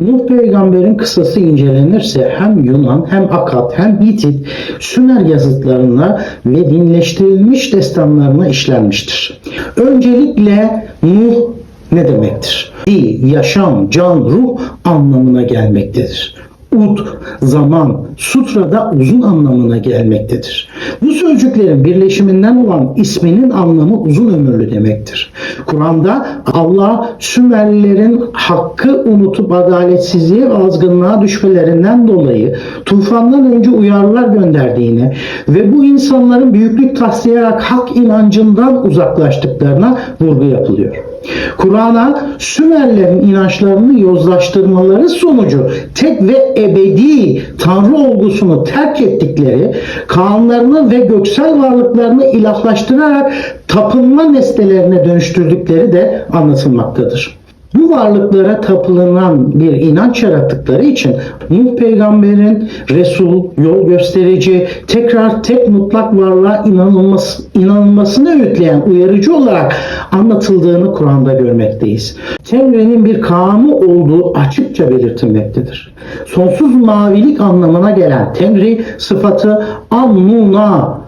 Nuh peygamberin kıssası incelenirse hem Yunan hem Akat hem Hitit Sümer yazıtlarına ve dinleştirilmiş destanlarına işlenmiştir. Öncelikle Nuh ne demektir? Bir, yaşam, can, ruh anlamına gelmektedir. Ud, zaman, sutrada uzun anlamına gelmektedir. Bu sözcüklerin birleşiminden olan isminin anlamı uzun ömürlü demektir. Kur'an'da Allah Sümerlilerin hakkı unutup adaletsizliğe ve azgınlığa düşmelerinden dolayı tufandan önce uyarılar gönderdiğini ve bu insanların büyüklük taslayarak hak inancından uzaklaştıklarına vurgu yapılıyor. Kur'an'a Sümerlerin inançlarını yozlaştırmaları sonucu tek ve ebedi Tanrı olgusunu terk ettikleri, Kaanlarını ve göksel varlıklarını ilahlaştırarak tapınma nesnelerine dönüştürdükleri de anlatılmaktadır. Bu varlıklara tapılınan bir inanç yarattıkları için Nuh peygamberin Resul, yol gösterici, tekrar tek mutlak varlığa inanılması, inanılmasını öğütleyen uyarıcı olarak anlatıldığını Kur'an'da görmekteyiz. Tenre'nin bir kanunu olduğu açıkça belirtilmektedir. Sonsuz mavilik anlamına gelen Tenri sıfatı Annuna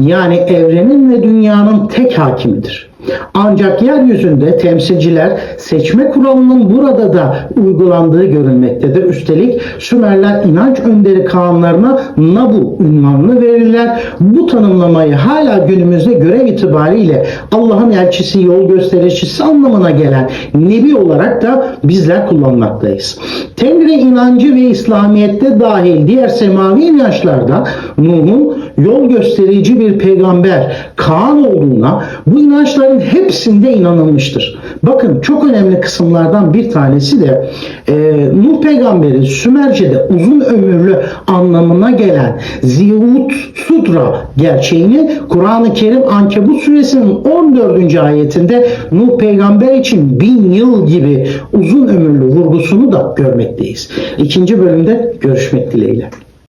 yani evrenin ve dünyanın tek hakimidir. Ancak yeryüzünde temsilciler seçme kuralının burada da uygulandığı görülmektedir. Üstelik Sümerler inanç önderi Kaanlarına Nabu ünvanını verirler. Bu tanımlamayı hala günümüzde görev itibariyle Allah'ın elçisi, yol göstericisi anlamına gelen Nebi olarak da bizler kullanmaktayız. Tengri inancı ve İslamiyet'te dahil diğer semavi inançlarda Nuh'un yol gösterici bir peygamber, Kaan olduğuna bu inançların hepsinde inanılmıştır. Bakın çok önemli kısımlardan bir tanesi de e, Nuh peygamberi Sümerce'de uzun ömürlü anlamına gelen Zihut Sudra gerçeğini Kur'an-ı Kerim Ankebut suresinin 14. ayetinde Nuh peygamber için bin yıl gibi uzun ömürlü vurgusunu da görmekteyiz. İkinci bölümde görüşmek dileğiyle.